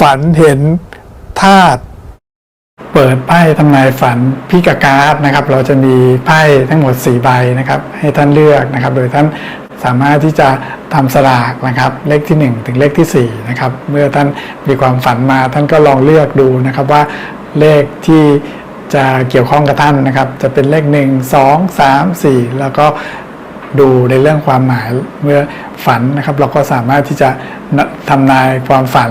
ฝันเห็นธาตุเปิดไพ่ทำนายฝันพิกาการ์ดนะครับ เราจะมีไพ่ทั้งหมด 4 ใบนะครับ ให้ท่านเลือกนะครับ โดยท่านสามารถที่จะทำสลากนะครับ เลขที่ 1 ถึงเลขที่4นะครับเมื่อท่านมีความฝันมาท่านก็ลองเลือกดูนะครับว่าเลขที่จะเกี่ยวข้องกับท่านนะครับ จะเป็นเลข 1 2 3 4 แล้วก็ดูในเรื่องความหมายเมื่อฝันนะครับ เราก็สามารถที่จะทำนายความฝัน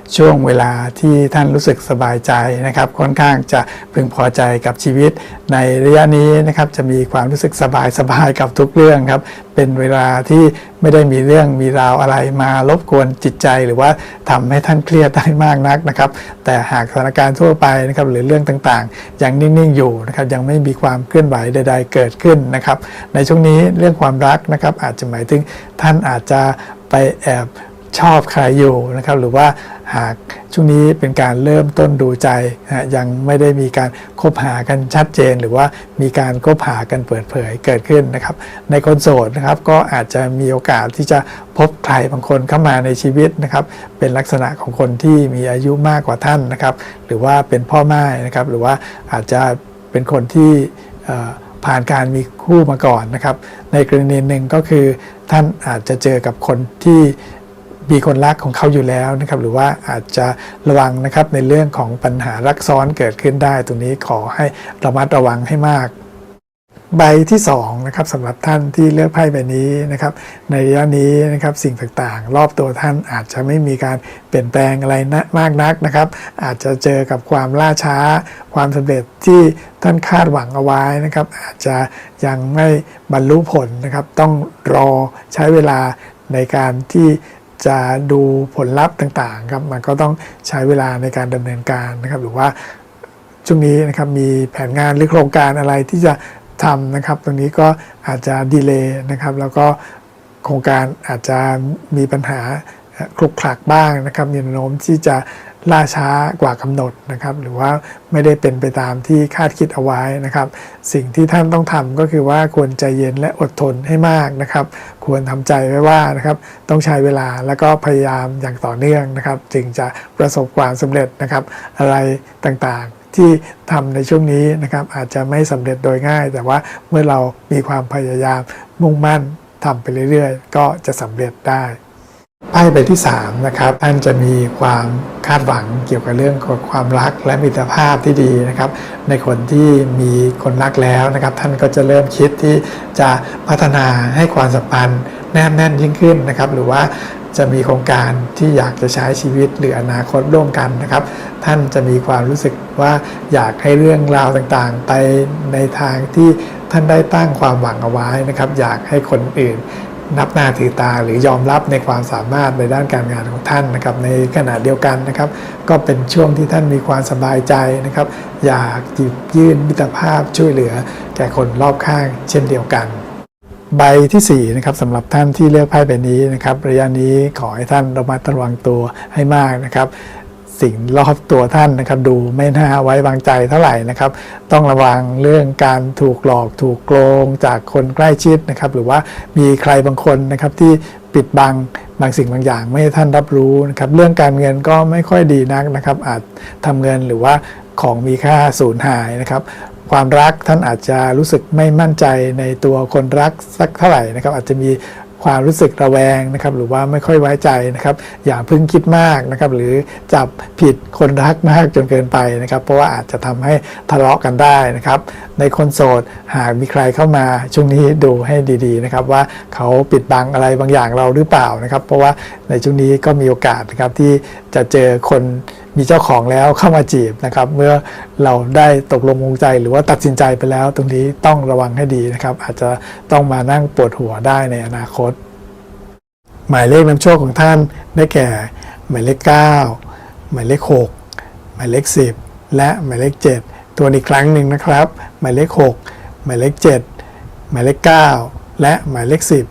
ช่วงเวลาที่ท่านรู้สึกสบายใจนะครับ ค่อนข้างจะพึงพอใจกับชีวิต ในระยะนี้นะครับจะมีความรู้สึกสบายสบายกับทุกเรื่องครับ เป็นเวลาที่ไม่ได้มีเรื่องมีราวอะไรมารบกวนจิตใจ หรือว่าทำให้ท่านเครียดได้มากนักนะครับ แต่หากสถานการณ์ทั่วไปนะครับหรือเรื่องต่างๆ ยังนิ่งๆอยู่นะครับยังไม่มีความเคลื่อนไหวใด ๆ เกิดขึ้นนะครับ ในช่วงนี้เรื่องความรักนะครับอาจจะหมายถึงท่านอาจจะไปแอบ ชอบใครอยู่นะครับหรือว่าหากช่วงนี้เป็นการเริ่มต้นดูใจนะยังไม่ได้มีการคบหากันชัดเจน หรือว่ามีการคบหากันเปิดเผยเกิดขึ้นนะครับ ในคนโสดนะครับก็อาจจะมีโอกาสที่จะพบใครบางคนเข้ามาในชีวิตนะครับ เป็นลักษณะของคนที่มีอายุมากกว่าท่านนะครับ หรือว่าเป็นพ่อแม่นะครับ หรือว่าอาจจะเป็นคนที่ผ่านการมีคู่มาก่อนนะครับ ในกรณีหนึ่งก็คือท่านอาจจะเจอกับคนที่ มีคนรักของเขาอยู่แล้วนะครับหรือว่าอาจจะระวังนะครับในเรื่องของปัญหารักซ้อนเกิดขึ้นได้ ตรงนี้ขอให้ระมัดระวังให้มาก ใบที่2นะครับสำหรับท่านที่เลือกไพ่ใบนี้นะครับในระยะนี้นะครับสิ่งต่างๆ รอบตัวท่านอาจจะไม่มีการเปลี่ยนแปลงอะไรนะมากนักนะครับ อาจจะเจอกับความล่าช้า ความสำเร็จที่ท่านคาดหวังเอาไว้นะครับ อาจจะยังไม่บรรลุผลนะครับ ต้องรอใช้เวลาในการที่ จะดูผลลัพธ์ต่างๆครับมันก็ต้องใช้เวลาในการดำเนินการนะครับหรือว่าช่วงนี้นะครับมีแผนงานหรือโครงการอะไรที่จะทำนะครับ ตรงนี้ก็อาจจะดีเลย์นะครับแล้วก็โครงการอาจจะมีปัญหาคลุกคลักบ้างนะครับมีแนวโน้มที่จะ ล่าช้ากว่ากำหนดนะครับ หรือว่าไม่ได้เป็นไปตามที่คาดคิดเอาไว้นะครับ สิ่งที่ท่านต้องทำก็คือว่าควรใจเย็นและอดทนให้มากนะครับ ควรทำใจไว้ว่านะครับต้องใช้เวลาแล้วก็พยายามอย่างต่อเนื่องนะครับ จึงจะประสบความสำเร็จนะครับ อะไรต่างๆที่ทำในช่วงนี้นะครับ อาจจะไม่สำเร็จโดยง่าย แต่ว่าเมื่อเรามีความพยายามมุ่งมั่นทำไปเรื่อย ๆ ก็จะสำเร็จได้ ไพ่ใบที่3นะครับท่านจะมีความคาดหวังเกี่ยวกับเรื่องของความรักและมิตรภาพที่ดีนะครับ ในคนที่มีคนรักแล้วนะครับ ท่านก็จะเริ่มคิดที่จะพัฒนาให้ความสัมพันธ์แนบแน่นยิ่งขึ้นนะครับ หรือว่าจะมีโครงการที่อยากจะใช้ชีวิตหรืออนาคตร่วมกันนะครับ ท่านจะมีความรู้สึกว่าอยากให้เรื่องราวต่างๆ ไปในทางที่ท่านได้ตั้งความหวังเอาไว้นะครับ อยากให้คนอื่น นับหน้าถือตาหรือยอมรับในความสามารถในด้านการงานของท่านนะครับ ในขณะเดียวกันนะครับ ก็เป็นช่วงที่ท่านมีความสบายใจนะครับ อยากหยิบยื่นมิตรภาพช่วยเหลือ แก่คนรอบข้างเช่นเดียวกัน ใบที่4นะครับสำหรับท่านที่เลือกไพ่ใบนี้นะครับ ระยะนี้ขอให้ท่านระมัดระวังตัวให้มากนะครับ สิ่งรอบตัวท่านนะครับ ดูไม่น่าไว้วางใจเท่าไหร่นะครับ ต้องระวังเรื่องการถูกหลอกถูกโกงจากคนใกล้ชิดนะครับ หรือว่ามีใครบางคนนะครับที่ปิดบังบางสิ่งบางอย่างไม่ให้ท่านรับรู้นะครับ เรื่องการเงินก็ไม่ค่อยดีนักนะครับ อาจทำเงินหรือว่าของมีค่าสูญหายนะครับความรักท่านอาจจะรู้สึกไม่มั่นใจในตัวคนรักสักเท่าไหร่นะครับ อาจจะมี ความรู้สึกระแวงนะครับหรือว่าไม่ค่อยไว้ใจนะครับ อย่าพิ่งคิดมากนะครับ หรือจับผิดคนรักมากจนเกินไปนะครับ เพราะว่าอาจจะทำให้ทะเลาะกันได้นะครับ ในคนโสดหากมีใครเข้ามาช่วงนี้ดูให้ดีๆนะครับ ว่าเขาปิดบังอะไรบางอย่างเราหรือเปล่านะครับ เพราะว่าในช่วงนี้ก็มีโอกาสนะครับที่จะเจอคนมีเจ้าของแล้วเข้ามาจีบนะครับ เมื่อเราได้ตกลงมงใจหรือว่าตัดสินใจไปแล้ว ตรงนี้ต้องระวังให้ดีนะครับ อาจจะต้องมานั่งปวดหัวได้ในอนาคต หมายเลขนำโชคของท่านได้แก่ หมายเลข 9 หมายเลข 6 หมายเลข 10 และหมายเลข7วนอีกครั้งหนึ่งนะครับ หมายเลข 6 หมายเลข 7 หมายเลข 9 และหมายเลข 10